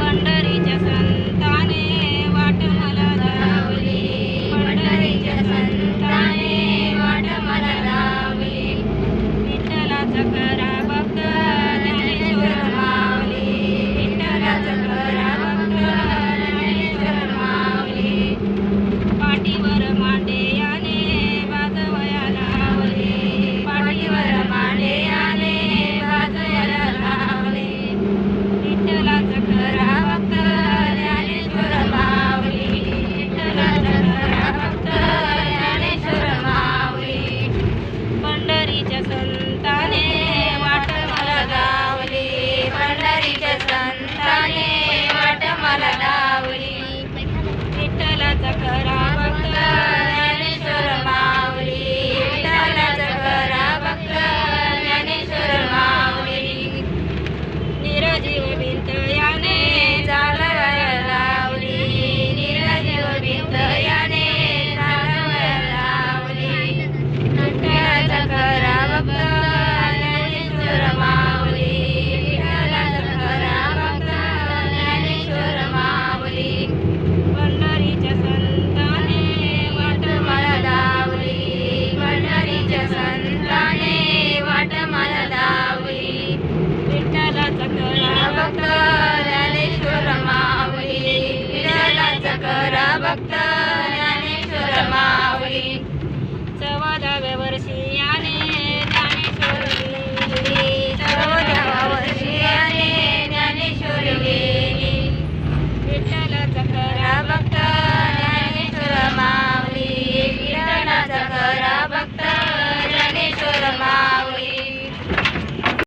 पंढरीच्या सण ya solo भक्त ज्ञानेश्वर माऊली विठ्ठलाचा करा भक्त.